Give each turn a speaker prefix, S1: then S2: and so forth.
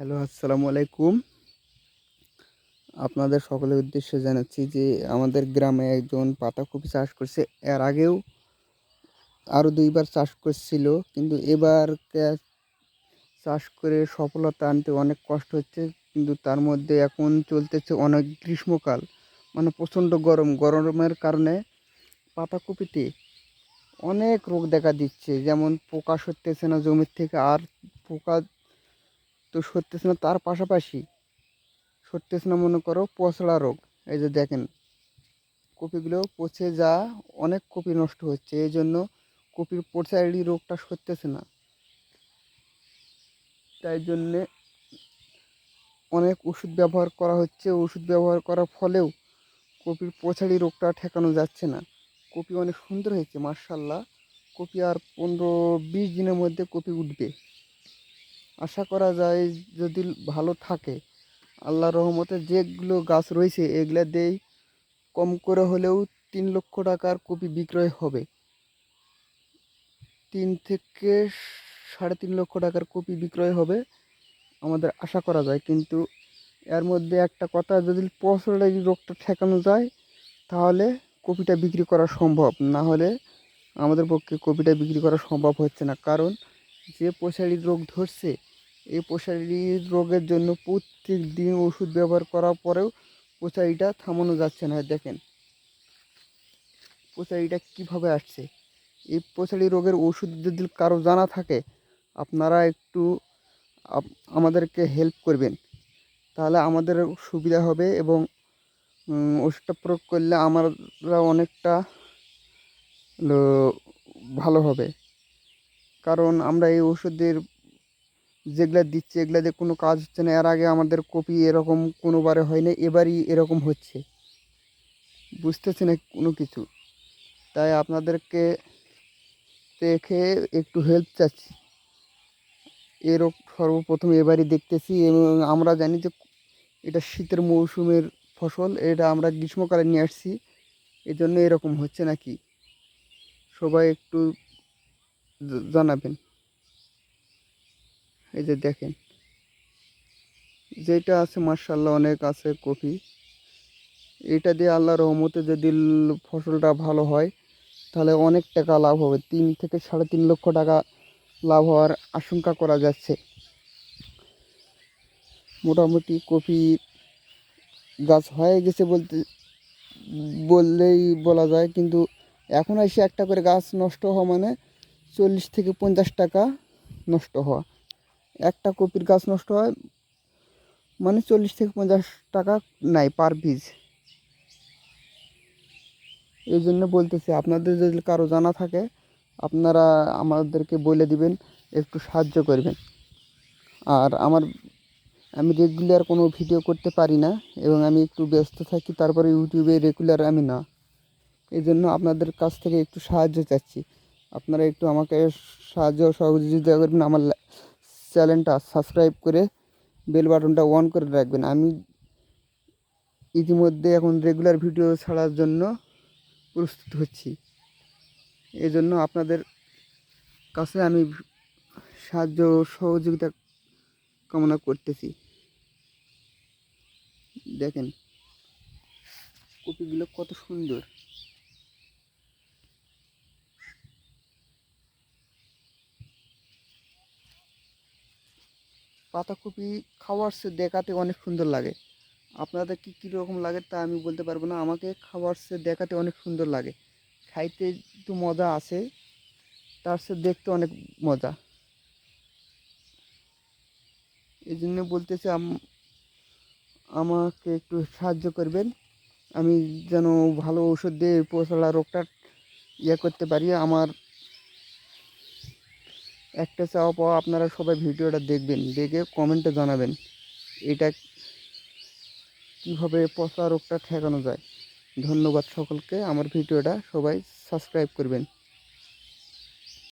S1: Hello, আসসালামু আলাইকুম। আপনাদের সকলের উদ্দেশ্যে জানাচ্ছি যে আমাদের গ্রামে একজন পাতাকপি চাষ করছে। এর আগেও আরও দুইবার চাষ করছিল, কিন্তু এবার চাষ করে সফলতা আনতে অনেক কষ্ট হচ্ছে, কিন্তু তার মধ্যে এখন চলতেছে অনেক গ্রীষ্মকাল মানে প্রচণ্ড গরম। গরমের কারণে পাতাকপিতে অনেক রোগ দেখা দিচ্ছে, যেমন পোকা সরতেছে না জমির থেকে, আর পোকা তো সরতেছে না, তার পাশাপাশি সরতেছে না, মনে করো পচড়া রোগ। এই যে দেখেন, কপিগুলো পচে যা, অনেক কপি নষ্ট হচ্ছে, এই জন্য কপির পচাড়ি রোগটা সরতেছে না। তাই জন্যে অনেক ওষুধ ব্যবহার করা হচ্ছে, ওষুধ ব্যবহার করার ফলেও কপির পচাড়ি রোগটা ঠেকানো যাচ্ছে না। কপি অনেক সুন্দর হয়েছে মার্শাল্লাহ কপি আর পনেরো, বিশ দিনের মধ্যে কপি উঠবে। আশা করা যায় যদি ভালো থাকে আল্লাহ রহমতে যেগুলো গাছ রয়েছে এগুলা দিয়েই কম করে হলেও তিন লক্ষ টাকার কপি বিক্রয় হবে। তিন থেকে সাড়ে তিন লক্ষ টাকার কপি বিক্রয় হবে আমাদের আশা করা যায়। কিন্তু এর মধ্যে একটা কথা, যদি পচড়াই রোগটা ঠেকানো যায়, তাহলে কপিটা বিক্রি করা সম্ভব। না হলে আমাদের পক্ষে কপিটা বিক্রি করা সম্ভব হচ্ছে না। কারণ যে পশারির রোগ ধরছে এই পশারির রোগের জন্য প্রত্যেক দিন ওষুধ ব্যবহার করার পরেও পশারিটা থামানো যাচ্ছে না, দেখেন। পশারিটা কীভাবে আসছে? এই পশারি রোগের ওষুধ যদি কারও জানা থাকে, আপনারা একটু আমাদেরকে হেল্প করবেন। তাহলে আমাদের সুবিধা হবে এবং ওষুধটা প্রয়োগ করলে আমরা অনেকটা ভালো হবে। কারণ আমরা এই ওষুধের যেগুলা দিচ্ছে, এগুলা দিয়ে কোনো কাজ হচ্ছে না। এর আগে আমাদের কপি এরকম কোনোবারে হয় না এবারই এরকম হচ্ছে। বুঝতেছে না কোনো কিছু। তাই আপনাদেরকে দেখে একটু হেল্প চাচ্ছি। এ রোগ সর্বপ্রথম এবারই দেখতেছি এবং আমরা জানি যে এটা শীতের মৌসুমের ফসল, এটা আমরা গ্রীষ্মকালে নিয়ে আসছি। এই জন্য এরকম হচ্ছে নাকি? সবাই একটু জানাবেন। এই যে দেখেন, যেটা আছে মার্শাল্লাহ অনেক আছে কপি। এটা দিয়ে আল্লাহ রহমতে যদি ফসলটা ভালো হয়, তাহলে অনেক টাকা লাভ হবে। তিন থেকে সাড়ে তিন লক্ষ টাকা লাভ হওয়ার আশঙ্কা করা যাচ্ছে। মোটামুটি কপি গাছ হয়ে গেছে বলতে, বললেই বলা যায়। কিন্তু এখন এসে একটা করে গাছ নষ্ট হওয়া মানে চল্লিশ থেকে পঞ্চাশ টাকা নষ্ট হওয়া। একটা কপির গাছ নষ্ট হয় মানে চল্লিশ থেকে পঞ্চাশ টাকা নেয় পার বীজ এই জন্য বলতেছি, আপনাদের যদি কারও জানা থাকে, আপনারা আমাদেরকে বলে দিবেন, একটু সাহায্য করবেন। আর আমার, আমি রেগুলার কোনো ভিডিও করতে পারি না, এবং আমি একটু ব্যস্ত থাকি, তারপরে ইউটিউবে রেগুলার আমি না। এই জন্য আপনাদের কাছ থেকে একটু সাহায্য চাচ্ছি। আপনারা একটু আমাকে সাহায্য সহযোগিতা করবেন, আমার চ্যানেলটা সাবস্ক্রাইব করে বেল বাটনটা অন করে রাখবেন। আমি ইতিমধ্যে এখন রেগুলার ভিডিও ছাড়ার জন্য প্রস্তুত হচ্ছি। এই জন্য আপনাদের কাছে আমি সাহায্য সহযোগিতা কামনা করতেছি। দেখেন, কপিগুলো কত সুন্দর। পাতাকপি খাওয়ার সে দেখাতে অনেক সুন্দর লাগে। আপনাদের কি কীরকম লাগে তা আমি বলতে পারব না। আমাকে খাবার সে দেখাতে অনেক সুন্দর লাগে। খাইতে একটু মজা আছে, তার সে দেখতে অনেক মজা। এই জন্য বলতেছি আম- আমাকে একটু সাহায্য করবেন। আমি যেন ভালো ওষুধ দিয়ে পোষলা রোগটা ইয়ে করতে পারি। আমার একটা চাওয়া পাওয়া আপনারা সবাই ভিডিওটা দেখবেন, দেখে কমেন্টে জানাবেন, এটা কীভাবে পচা রোগটা ঠেকানো যায়। ধন্যবাদ সকলকে, আমার ভিডিওটা সবাই সাবস্ক্রাইব করবেন।